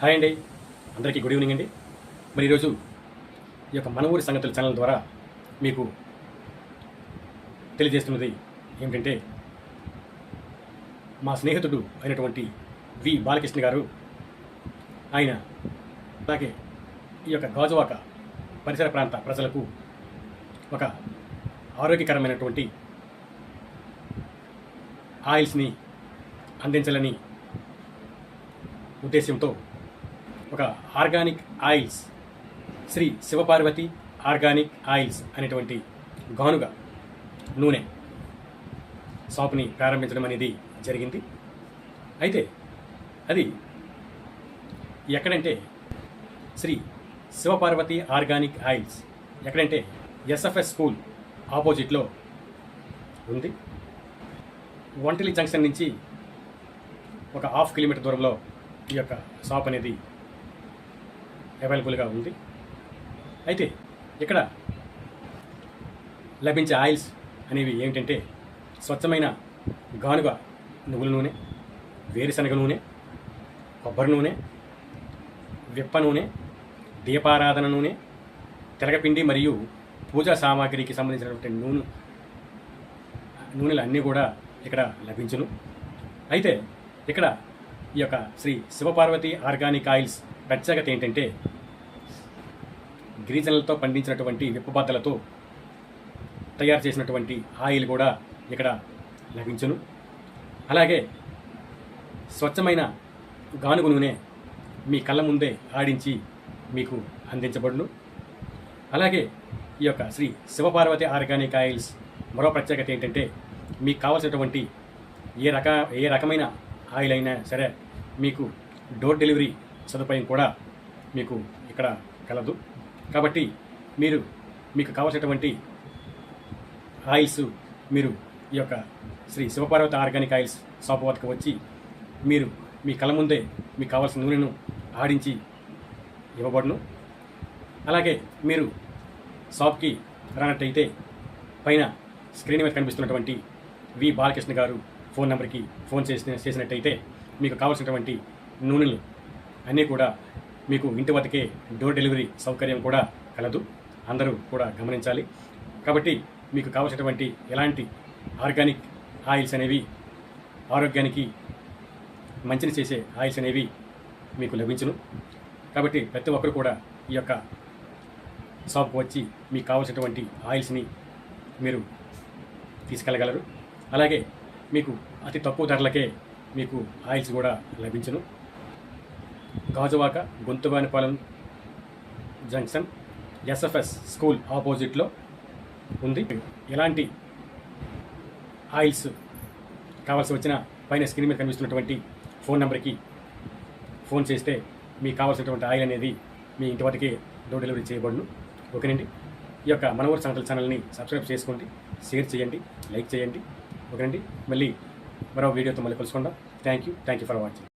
Hi అండి. అందరికీ good evening అండి. మరి ఈరోజు ఈ యొక్క మన ఊరి సంగతుల ఛానల్ ద్వారా మీకు తెలియజేస్తున్నది ఏమిటంటే మా స్నేహితుడు అయినటువంటి వి బాలకృష్ణ గారు ఆయన అలాగే ఈ యొక్క గాజువాక పరిసర ప్రాంత ప్రజలకు ఒక ఆరోగ్యకరమైనటువంటి ఆయిల్స్ని అందించాలని ఉద్దేశంతో ఒక organic oils. Shri Shivaparvati organic oils అనేటువంటి గానుగ నూనె షాప్ని ప్రారంభించడం అనేది జరిగింది. అయితే అది ఎక్కడంటే శ్రీ శివపార్వతి ఆర్గానిక్ ఆయిల్స్ ఎక్కడంటే ఎస్ఎఫ్ఎస్ స్కూల్ ఆపోజిట్లో ఉంది. ఒంటలి జంక్షన్ నుంచి ఒక హాఫ్ కిలోమీటర్ దూరంలో ఈ యొక్క షాప్ అనేది అవైలబుల్గా ఉంది. అయితే ఇక్కడ లభించే ఆయిల్స్ అనేవి ఏమిటంటే స్వచ్ఛమైన గానుగ నువ్వుల నూనె వేరుశనగ నూనె కొబ్బరి నూనె విప్ప నూనె దీపారాధన నూనె తిరగపిండి మరియు పూజా సామాగ్రికి సంబంధించినటువంటి నూనె నూనెలు అన్నీ కూడా ఇక్కడ లభించును. అయితే ఇక్కడ ఈ యొక్క శ్రీ శివపార్వతి ఆర్గానిక్ ఆయిల్స్ ప్రత్యేకత ఏంటంటే గిరిజనులతో పండించినటువంటి విప్పబద్దలతో తయారు చేసినటువంటి ఆయిల్ కూడా ఇక్కడ లభించును. అలాగే స్వచ్ఛమైన గానుగు నూనె మీ కళ్ళ ముందే ఆడించి మీకు అందించబడును. అలాగే ఈ యొక్క శ్రీ శివపార్వతి ఆర్గానిక్ ఆయిల్స్ మరో ప్రత్యేకత ఏంటంటే మీకు కావాల్సినటువంటి ఏ రక ఏ రకమైన ఆయిల్ అయినా సరే మీకు డోర్ డెలివరీ సదుపాయం కూడా మీకు ఇక్కడ కలదు. కాబట్టి మీరు మీకు కావలసినటువంటి ఆయిల్స్ మీరు ఈ యొక్క Shri Shivaparvati organic oils shop వద్దకు వచ్చి మీరు మీ కళ్ళ ముందే మీకు కావాల్సిన నూనెను ఆడించి ఇవ్వబడును. అలాగే మీరు షాప్కి రానట్టయితే పైన స్క్రీన్ మీద కనిపిస్తున్నటువంటి వి బాలకృష్ణ గారు ఫోన్ నెంబర్కి ఫోన్ చేసిన చేసినట్టయితే మీకు కావాల్సినటువంటి నూనెలు అన్నీ కూడా మీకు ఇంటి వద్దకే డోర్ డెలివరీ సౌకర్యం కూడా కలదు. అందరూ కూడా గమనించాలి. కాబట్టి మీకు కావలసినటువంటి ఎలాంటి ఆర్గానిక్ ఆయిల్స్ అనేవి ఆరోగ్యానికి మంచిని చేసే ఆయిల్స్ అనేవి మీకు లభించును. కాబట్టి ప్రతి ఒక్కరు కూడా ఈ యొక్క షాప్కి వచ్చి మీకు కావాల్సినటువంటి ఆయిల్స్ని మీరు తీసుకెళ్ళగలరు. అలాగే మీకు అతి తక్కువ ధరలకే మీకు ఆయిల్స్ కూడా లభించును. Gajuwaka Gonthuvanipalem junction SFS school ఆపోజిట్లో ఉంది. ఎలాంటి ఆయిల్స్ కావాల్సి వచ్చిన పైన స్క్రీన్ మీద కనిపిస్తున్నటువంటి ఫోన్ నెంబర్కి ఫోన్ చేస్తే మీకు కావాల్సినటువంటి ఆయిల్ అనేది మీ ఇంటి వద్దకే డోర్ డెలివరీ చేయబడును. ఓకేనండి? ఈ యొక్క మనవర్ సంగతుల ఛానల్ని సబ్స్క్రైబ్ చేసుకోండి షేర్ చేయండి లైక్ చేయండి. ఓకేనండి? మళ్ళీ మరో వీడియోతో మళ్ళీ కలుసుకుందాం. Thank you. Thank you for watching.